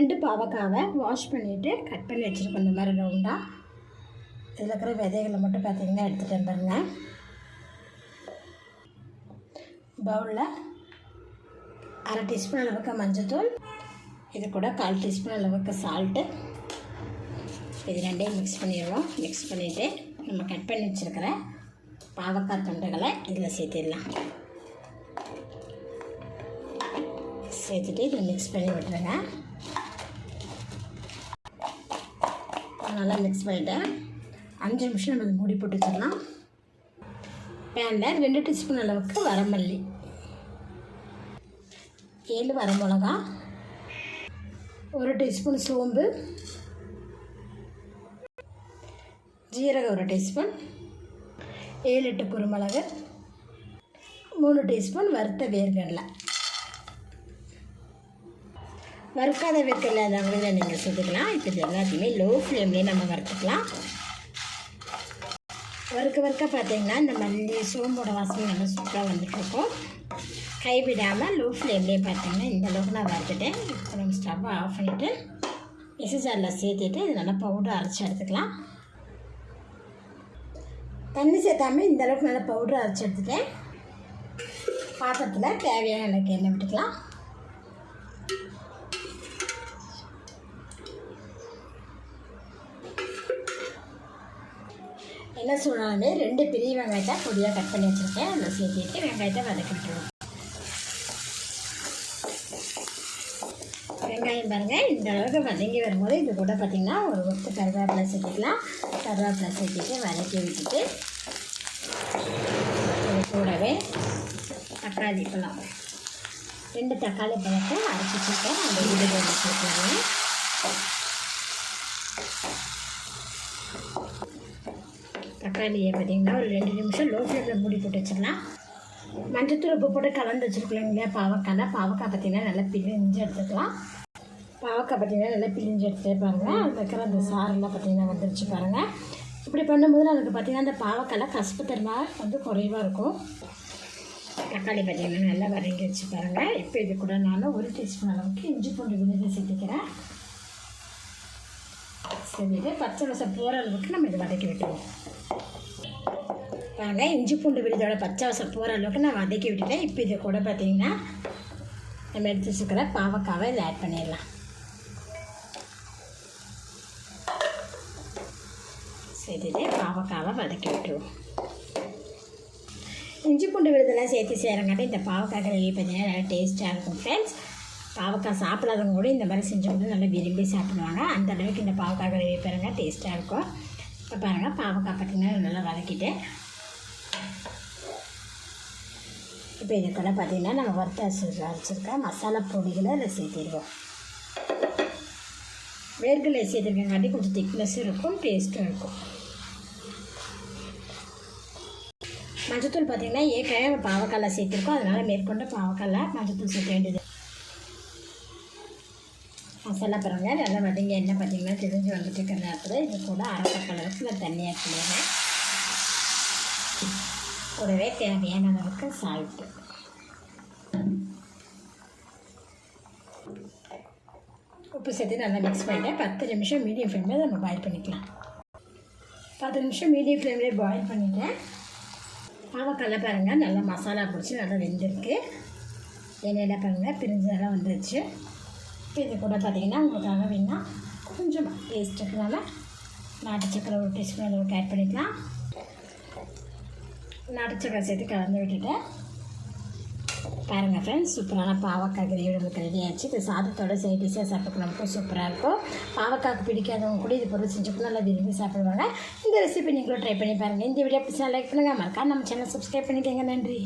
ரெண்டு பாவக்காவை வாஷ் பண்ணிவிட்டு கட் பண்ணி வச்சுருக்கோம். இந்த மாதிரி ரவுண்டாக இதில் இருக்கிற விதைகளை மட்டும் பார்த்தீங்கன்னா எடுத்துகிட்டு பாருங்க பவுலில் அரை டீஸ்பூன் அளவுக்கு மஞ்சத்தூள் இது கூட கால் டீஸ்பூன் அளவுக்கு சால்ட்டு இது ரெண்டையும் மிக்ஸ் பண்ணிடுவோம் மிக்ஸ் பண்ணிவிட்டு நம்ம கட் பண்ணி வச்சுருக்கிற பாவக்காய் துண்டுகளை இதில் சேர்த்திடலாம். சேர்த்துட்டு இதை மிக்ஸ் பண்ணி விட்டுருங்க. நல்லா மிக்ஸ் பண்ணிவிட்டேன் அஞ்சு நிமிஷம் நம்ம மூடி போட்டு வச்சிடலாம். பேனில் ரெண்டு டீஸ்பூன் அளவுக்கு வரமல்லி. ஏழு வரமிளகா ஒரு டீஸ்பூன் சோம்பு ஜீரகம் ஒரு டீஸ்பூன் ஏழு எட்டு குருமிளகு மூணு டீஸ்பூன் வறுத்த வேர்க்கடலை. வறுக்காத வேர்க்கடலை அதை கூட நீங்கள் சுட்டுக்கலாம். இப்போ இது எல்லாத்தையுமே லோ ஃப்ளேம்லேயே நம்ம வறுத்துக்கலாம். வறுக்க வறுக்க பார்த்தீங்கன்னா இந்த மல்லி சோம்போட வாசனை நல்லா சூப்பராக வந்துட்டுருக்கோம் கைவிடாமல் லோ ஃப்ளேம்லேயே பார்த்தீங்கன்னா இந்த அளவுக்கு நான் வறுத்துட்டேன். இப்போ நம்ம ஸ்டவ்வை ஆஃப் பண்ணிவிட்டு மிக்ஸி ஜாரில் சேர்த்துட்டு இது நல்லா பவுடர் அரைச்சி எடுத்துக்கலாம். தண்ணி சேர்த்தாமல் இந்த அளவுக்கு நல்லா பவுடர் அரைச்சி எடுத்துட்டேன். பாத்திரத்தில் தேவையான எனக்கு எண்ணெய் விட்டுக்கலாம். என்ன சொன்னாலுமே ரெண்டு பெரிய வெங்காயத்தை பொடியாக கட் பண்ணி வச்சுருக்கேன். அதில் சேர்த்துட்டு வெங்காயத்தை வதக்கி விட்டுருவோம். வெங்காயம் பாருங்கள் இந்த அளவுக்கு வதங்கி வரும்போது இது கூட பார்த்திங்கன்னா ஒரு ஒத்து கருவேப்பிலை சேர்த்துக்கலாம். கருவேப்பிலை சேர்த்துட்டு வதக்கி விட்டுட்டு இது கூடவே தக்காளி பழம். ரெண்டு தக்காளி பழத்தை அரைச்சி வச்சுருக்கேன். அந்த வீடு சேர்த்துருவேன் தக்காளியை பார்த்தீங்கன்னா ஒரு ரெண்டு நிமிஷம் லோ ஃப்ளேமில் மூடி போட்டு வச்சிடலாம் மஞ்சத்தூள் உப்பு போட்டு கலந்து வச்சுருக்கலாம் இல்லையா பாவக்காய் பாவக்காய் பார்த்தீங்கன்னா நல்லா பிழிஞ்சு எடுத்துக்கலாம். பாவக்காய் பார்த்தீங்கன்னா நல்லா பிழிஞ்சு எடுத்துகிட்டே பாருங்கள் அதில் இருக்கிற அந்த சாரெல்லாம் பார்த்தீங்கன்னா வந்துருச்சு பாருங்கள் இப்படி பண்ணும்போது அதுக்கு பார்த்தீங்கன்னா அந்த பாவக்காயில் கசப்பு தன்மை வந்து குறைவாக இருக்கும். தக்காளி பார்த்தீங்கன்னா நல்லா வதங்கி வச்சு பாருங்கள் இப்போ இது கூட நான் ஒரு டீஸ்பூன் அளவுக்கு இஞ்சி பூண்டு விழுந்து சேர்த்துக்கிறேன். சேர்த்துட்டு பச்சை வசம் போகிற அளவுக்கு நம்ம இதை வதக்கி விட்டுருவோம். வாங்க இஞ்சி பூண்டு விழுதோட பச்சை வசம் போகிற அளவுக்கு நான் வதக்கி விட்டுட்டேன். இப்போ இது கூட பார்த்தீங்கன்னா நம்ம எடுத்து வச்சுக்கிற பாவக்காவை இதில் ஆட் பண்ணிடலாம். சேர்த்துட்டு பாவக்காவை வதக்கி விட்டுருவோம். இஞ்சி பூண்டு விழுதெல்லாம் சேர்த்து செய்கிறங்காட்டி இந்த பாவக்காய் கிரேவி பார்த்தீங்கன்னா நல்லா டேஸ்ட்டாக இருக்கும் ஃப்ரெண்ட்ஸ் பாவக்காய் சாப்பிடாதவங்க கூட இந்த மாதிரி செஞ்சவங்க நல்லா விரும்பி சாப்பிடுவாங்க. அந்த அளவுக்கு இந்த பாவக்காய் கிரேவி பாருங்கள் டேஸ்ட்டாக இருக்கும். இப்போ பாருங்கள் பாவக்காய் பார்த்திங்கன்னா நல்லா வதக்கிட்டு இப்போ இது கூட பார்த்திங்கன்னா நம்ம வறுத்த அரைச்சிருக்கேன் அரைச்சிருக்க மசாலா பொடிகளை அதில் சேர்த்திடுவோம். வேர்களை சேர்த்துருக்கங்காட்டி கொஞ்சம் திக்னஸும் இருக்கும் டேஸ்ட்டும் இருக்கும். மஞ்சத்தூள் பார்த்திங்கன்னா ஏற்கனவே நம்ம பாவக்காயில் சேர்த்துருக்கோம். அதனால் மேற்கொண்டு பாவக்காயில் மஞ்சத்தூள் சேர்க்க வேண்டியது. மசாலா பாருங்க நல்லா வதங்கி என்ன பார்த்தீங்கன்னா தெரிஞ்சு வந்துட்டு இருக்கிற நேரத்தில் இது கூட அரை அளவுக்கு நான் தண்ணியாக சொல்லுவேன் கூடவே தேவையான அளவுக்கு சால்ட்டு உப்பு சேர்த்து நல்லா மிக்ஸ் பண்ணிட்டேன் பத்து நிமிஷம் மீடியம் ஃப்ளேமில் நம்ம பாயில் பண்ணிக்கலாம் பத்து நிமிஷம் மீடியம் ஃப்ளேம்லேயே பாயில் பண்ணிட்டேன் பாவக்காயில் பாருங்கள் நல்லா மசாலா பிடிச்சி நல்லா வெந்திருக்கு எண்ணெயில் பாருங்கள் பிரிஞ்சதெல்லாம் வந்துருச்சு இது கூட பார்த்திங்கன்னா உங்களுக்காக வேணால் கொஞ்சம் டேஸ்ட்டுக்குனால நாட்டு சக்கரை ஒரு டீஸ்பூன் அளவுக்கு ஆட் பண்ணிக்கலாம் நாட்டு சேர்த்து கலந்து விட்டுட்டேன். பாருங்கள் ஃப்ரெண்ட்ஸ் சூப்பரான பாவக்காய் கிரேவி நமக்கு ரெடி ஆச்சு இது சாதத்தோட சைட் டிஷ்ஷாக சாப்பிட்டு நமக்கு சூப்பராக இருக்கும். பாவக்காய்க்கு பிடிக்காதவங்க கூட இது பொருள் செஞ்சுக்கணும் நல்லா விரும்பி சாப்பிடுவாங்க. இந்த ரெசிபி நீங்களும் ட்ரை பண்ணி பாருங்கள் இந்த வீடியோ பிடிச்சா லைக் பண்ணுங்கள் மறக்காம நம்ம சேனல் சப்ஸ்கிரைப் பண்ணிக்கோங்க. நன்றி.